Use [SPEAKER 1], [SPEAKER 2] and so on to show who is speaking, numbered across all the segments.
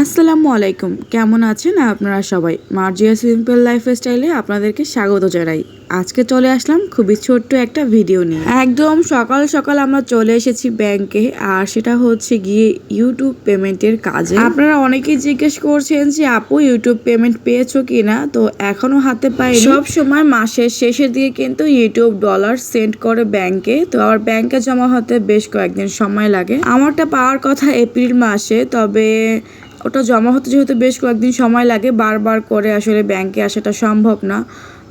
[SPEAKER 1] আসসালামু আলাইকুম। কেমন আছেন আপনারা সবাই? মার্জিয়া সিম্পল লাইফস্টাইলে আপনাদেরকে স্বাগত জানাই। আজকে চলে আসলাম খুবই ছোট্ট একটা ভিডিও নিয়ে। একদম সকাল সকাল আমরা চলে এসেছি ব্যাংকে, আর সেটা হচ্ছে গিয়ে ইউটিউব পেমেন্টের কাজে। আপনারা অনেকেই জিজ্ঞেস করছেন যে, আপু ইউটিউব পেমেন্ট পেয়েছ কিনা? তো এখনও হাতে পাই সব সময় মাসের শেষের দিকে কিন্তু ইউটিউব ডলার সেন্ড করে ব্যাংকে। তো আবার ব্যাংকে জমা হতে বেশ কয়েকদিন সময় লাগে। আমারটা পাওয়ার কথা এপ্রিল মাসে, তবে ওটা জমা হতে যেহেতু বেশ কয়েকদিন সময় লাগে, বারবার করে আসলে ব্যাংকে আসাটা সম্ভব না।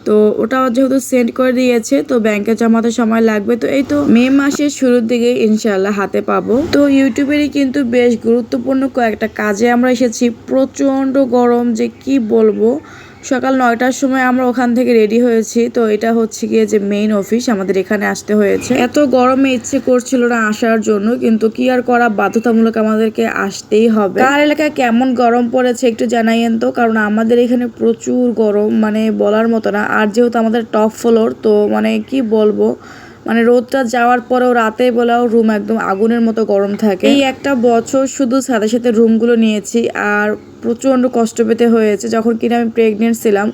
[SPEAKER 1] তো ওটা যেহেতু সেন্ড করে দিয়েছে, তো ব্যাংকে জমাতে সময় লাগবে। তো এই তো মে মাসের শুরুর দিকে ইনশাল্লাহ হাতে পাবো। তো ইউটিউবেরই কিন্তু বেশ গুরুত্বপূর্ণ কয়েকটা কাজে আমরা এসেছি। প্রচণ্ড গরম যে কি বলব? সকাল নয়টার সময় আমরা ওখান থেকে রেডি হয়েছি। তো এটা হচ্ছে গিয়ে যে মেইন অফিস আমাদের এখানে আসতে হয়েছে। এত গরমে ইচ্ছে করছিল না আসার জন্য, কিন্তু কি আর করা? বাধ্যতামূলক আমাদেরকে আসতেই হবে। কার এলাকায় কেমন গরম পড়েছে একটু জানাইয়েন তো, কারণ আমাদের এখানে প্রচুর গরম মানে বলার মতো না। আর যেহেতু আমাদের টপ ফ্লোর তো মানে কি বলব? মানে রোদটা যাওয়ার পরেও রাতে বেলাও রুম একদম আগুনের মতো গরম থাকে। এই একটা বছর শুধু সাথে সাথে রুমগুলো নিয়েছি আর প্রচণ্ড কষ্ট পেতে হয়েছে। যখন কিনা আমি প্রেগনেন্ট ছিলাম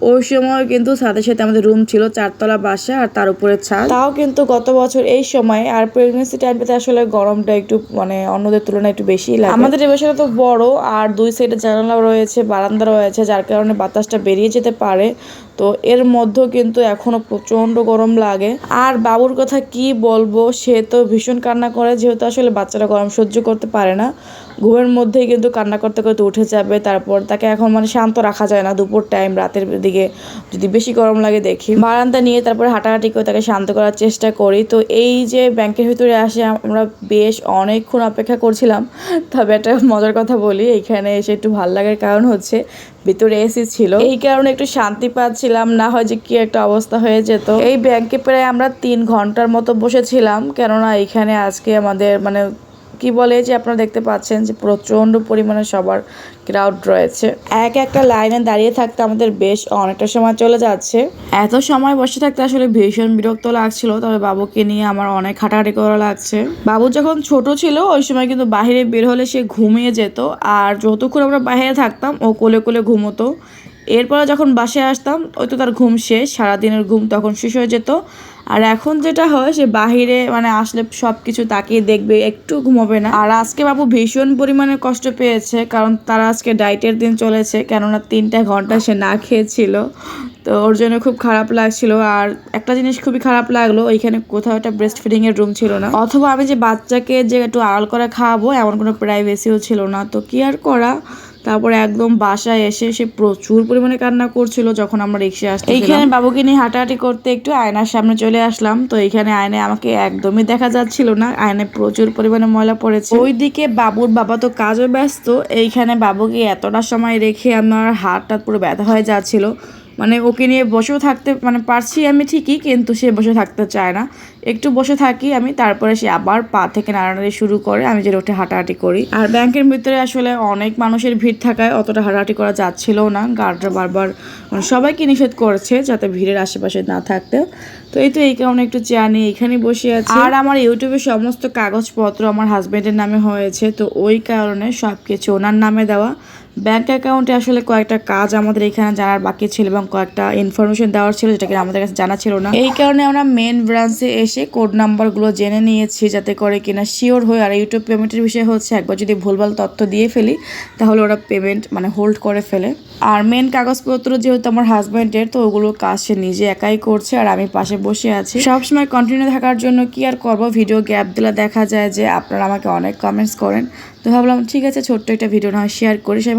[SPEAKER 1] ওই সময় কিন্তু সাথে সাথে আমাদের রুম ছিল চারতলা বাসা আর তার উপরে ছাদ। তাও কিন্তু গত বছর এই সময় আর প্রেগনেন্সি টাইমটাতে আসলে গরমটা একটু মানে অন্যদের তুলনায় একটু বেশি লাগে। আমাদের এই বাসাটা তো বড় আর দুই সাইডে জানালা রয়েছে বারান্দা রয়েছে যার কারণে বাতাসটা বেরিয়ে যেতে পারে। তো এর মধ্যেও কিন্তু এখনও প্রচণ্ড গরম লাগে। আর বাবুর কথা কি বলব সে তো ভীষণ কান্না করে যেহেতু আসলে বাচ্চারা গরম সহ্য করতে পারে না। ঘুমের মধ্যেই কিন্তু কান্না করতে করতে উঠে যাবে তারপর তাকে এখন মানে শান্ত রাখা যায় না দুপুর টাইম রাতের দিকে যদি বেশি গরম লাগে দেখি। বারান্দা নিয়ে তারপরে হাঁটাহাঁটি করে তাকে শান্ত করার চেষ্টা করি। তো এই যে ব্যাংকের ভিতরে আসে আমরা বেশ অনেকক্ষণ অপেক্ষা করছিলাম। তবে একটা মজার কথা বলি এইখানে এসে একটু ভালো লাগার কারণ হচ্ছে ভিতরে এসি ছিল। এই কারণে একটু শান্তি পাচ্ছিলাম, না হয় যে কি একটা অবস্থা হয়ে যেত। এই ব্যাংকে প্রায় আমরা তিন ঘণ্টার মতো বসেছিলাম। কেননা এখানে আজকে আমাদের মানে কি বলে যে আপনারা দেখতে পাচ্ছেন যে প্রচণ্ড পরিমাণে সবার ক্রাউড রয়েছে। এক একটা লাইনে দাঁড়িয়ে থাকতে আমাদের বেশ অনেকটা সময় চলে যাচ্ছে। এত সময় বসে থাকতে আসলে ভীষণ বিরক্ত লাগছিল, তবে বাবুকে নিয়ে আমার অনেক হাঁটাহাঁটি করা লাগছে। বাবু যখন ছোট ছিল, ওই সময় কিন্তু বাইরে বের হলে সে ঘুমিয়ে যেত, আর যতক্ষণ আমরা বাইরে থাকতাম, ও কোলে কোলে ঘুমোতো। এরপরে যখন বাসায় আসতাম, ওই তো তার ঘুম শেষ, সারাদিনের ঘুম তখন শেষ হয়ে যেত। আর এখন যেটা হয়, সে বাহিরে মানে আসলে সব কিছু তাকিয়ে দেখবে, একটু ঘুমাবে না। আর আজকে বাবু ভীষণ পরিমাণে কষ্ট পেয়েছে, কারণ তার আজকে ডাইটের দিন চলেছে, কেননা তিনটা ঘণ্টা সে না খেয়েছিল। তো ওর জন্য খুব খারাপ লাগছিল। আর একটা জিনিস খুবই খারাপ লাগল, ওইখানে কোথাও একটা ব্রেস্ট ফিডিং এর রুম ছিল না। অথবা আমি যে বাচ্চাকে যে একটু আড়াল করে খাওয়াবো, এমন কোনো প্রাইভেসিও ছিল না। তো কি আর করা? তারপরে একদম বাসায় এসে সে প্রচুর পরিমাণে কান্না করছিল যখন আমরা রিক্সা আসতে এইখানে বাবুকে নিয়ে হাঁটাহাঁটি করতে একটু আয়নার সামনে চলে আসলাম। তো এইখানে আয়নায় আমাকে একদমই দেখা যাচ্ছিল না। আয়নায় প্রচুর পরিমাণে ময়লা পড়েছে। ওইদিকে বাবুর বাবা তো কাজও ব্যস্ত। এইখানে বাবুকে এতটা সময় রেখে আমার হাতটা পুরো ব্যথা হয়ে যাচ্ছিল। মানে ওকে নিয়ে বসেও থাকতে মানে পারছি আমি ঠিকই, কিন্তু সে বসে থাকতে চায় না। একটু বসে থাকি আমি, তারপরে সে আবার পা থেকে নাড়ানাড়ি শুরু করে, আমি যে রোটে হাঁটাহাঁটি করি। আর ব্যাংকের ভিতরে আসলে অনেক মানুষের ভিড় থাকায় অতটা হাঁটাহাঁটি করা যাচ্ছিল না। গার্ডরা বারবার মানে সবাইকে নিষেধ করেছে যাতে ভিড়ের আশেপাশে না থাকতে। তো এই তো এই কারণে একটু চেয়ার নিয়ে এখানে বসে আছি। আর আমার ইউটিউবে সমস্ত কাগজপত্র আমার হাজব্যান্ডের নামে হয়েছে, তো ওই কারণে সব কিছু ওনার নামে দেওয়া। ব্যাংক অ্যাকাউন্টে আসলে কয়েকটা কাজ আমাদের এখানে জানার বাকি ছিল এবং কয়েকটা ইনফরমেশন দেওয়ার ছিল যেটাকে আমাদের কাছে জানা ছিল না। এই কারণে আমরা মেন ব্রাঞ্চে এসে কোড নাম্বারগুলো জেনে নিয়েছি যাতে করে কিনা শিওর হয়ে আর ইউটিউব পেমেন্টের বিষয় হচ্ছে একবার যদি ভুলভাল তথ্য দিয়ে ফেলি, তাহলে ওরা পেমেন্ট মানে হোল্ড করে ফেলে। আর মেন কাগজপত্র যেহেতু আমার হাজব্যান্ডের তো ওগুলো কাজ সে নিজে একাই করছে আর আমি পাশে বসে আছি। সবসময় কন্টিনিউ থাকার জন্য কি আর করব? ভিডিও গ্যাপ দিলে দেখা যায় যে আপনারা আমাকে অনেক কমেন্টস করেন। তো ভাবলাম, ঠিক আছে, ছোট্ট একটা ভিডিও না শেয়ার করি। সবাই